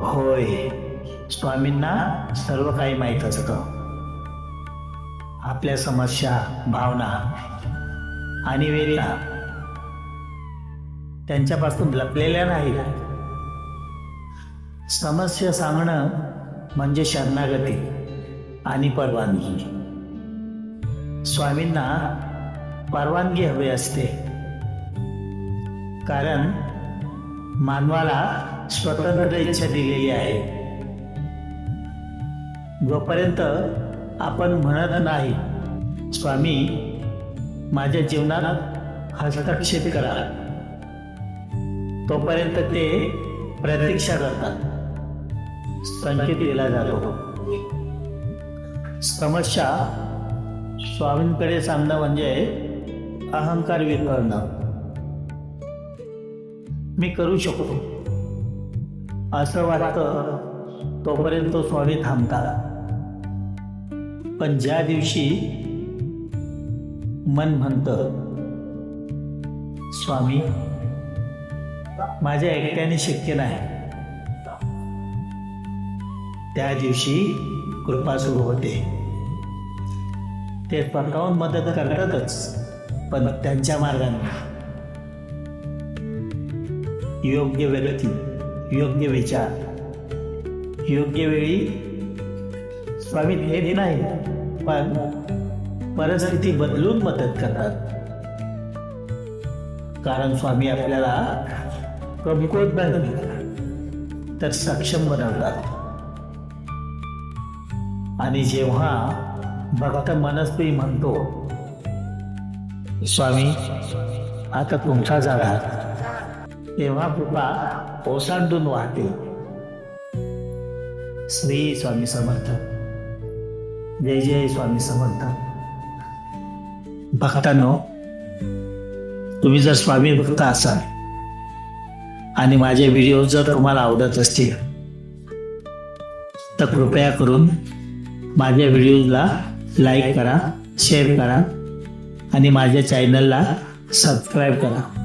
होय. स्वामींना सर्व काही माहीत असतं. आपल्या समस्या भावना आणि वेदना त्यांच्यापासून लपलेल्या नाहीत. समस्या सांगणं म्हणजे शरणागती आणि परवानगी. स्वामींना परवानगी हवी असते. कारण मानवाला स्वतंत्र इच्छा दिलेली आहे. जोपर्यंत आपण म्हणत नाही स्वामी माझ्या जीवनात हस्तक्षेप करा. तोपर्यंत ते प्रतीक्षा करतात. संकेत दिला जातो. समस्या स्वामींकडे सांगणं म्हणजे अहंकार विकळणं मी करू शकतो. असं वाटतं तोपर्यंत तो स्वामी थांबता. पण ज्या दिवशी मन म्हणतं स्वामी माझ्या एकट्याने शक्य नाही. त्या दिवशी कृपा सुरू होते. ते स्वतःहून मदत करतातच पण त्यांच्या मार्गाने. योग्य व्यक्ती. योग्य विचार योग्य वेळी स्वामी हे नाही पण परिस्थिती बदलून मदत करतात. कारण स्वामी आपल्याला कमकुवत नाही तर सक्षम बनवतात. आणि जेव्हा भक्त मनस्वी म्हणतो स्वामी आता तुमचा जागा तेव्हा कृपा ओसांडून वाहते. श्री स्वामी समर्थ. जय जय स्वामी समर्थ. भक्तांनो तुम्ही जर स्वामी भक्त असाल आणि माझे व्हिडिओ जर तुम्हाला आवडत असतील तर कृपया करून माझ्या व्हिडिओला लाईक करा शेअर करा आणि माझ्या चॅनलला सबस्क्राईब करा.